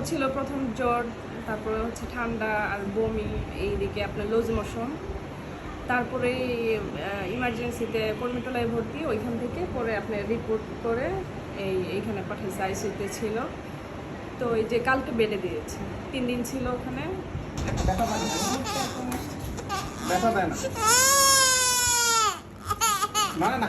হচ্ছিল প্রথম জ্বর, তারপরে হচ্ছে ঠান্ডা আর বমি, এইদিকে আপনার লুজ মোশন। তারপরে ইমার্জেন্সিতে কর্মীটলায় ভর্তি, ওইখান থেকে পরে আপনি রিপোর্ট করে এই, এইখানে পাঠিয়েছে আইসিউতে ছিল। তো এই যে কালকে বেডে দিয়েছে, তিন দিন ছিল ওখানে। না? না।